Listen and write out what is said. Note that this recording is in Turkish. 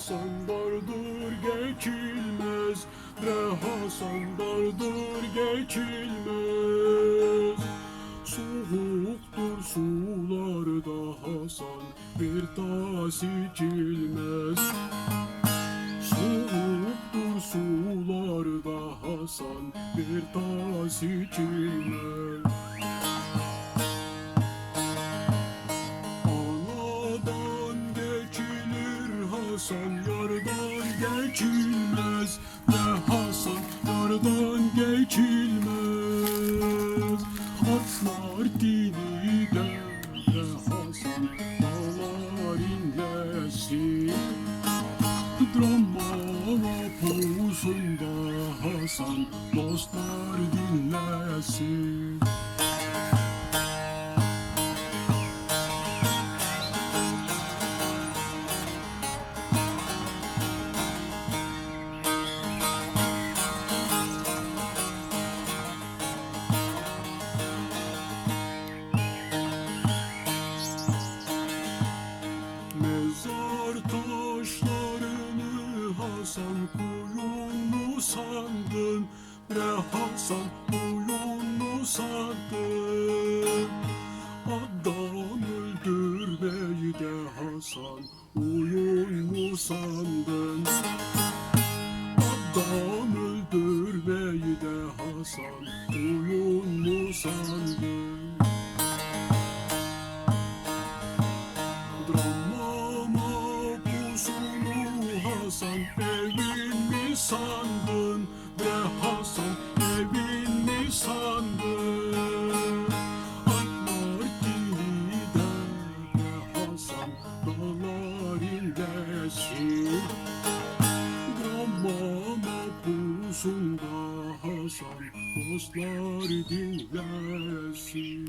Hasan vardır geçilmez. Ne Hasan vardır geçilmez. Soğuktur sularda Hasan Bir tas içilmez. Soğuktur sularda Hasan Bir tas içilmez. Hasan yardan geçilmez. Ve Hasan yardan geçilmez. Atlar dini de ve Hasan dağlar inlesin. Drama pusunda Hasan dostlar dinlesin Kuyun mu sandın? Bre Hasan kuyun mu sandın? Adam öldürmeyi de Hasan uyun mu sandın? Adam öldürmeyi de Hasan uyun mu sandın? Evin mi sandın? Be Hasan evin mi sandın? Atlar kilide be Hasan dağlar inlesin Dramama pusunda Hasan dostlar dinlesin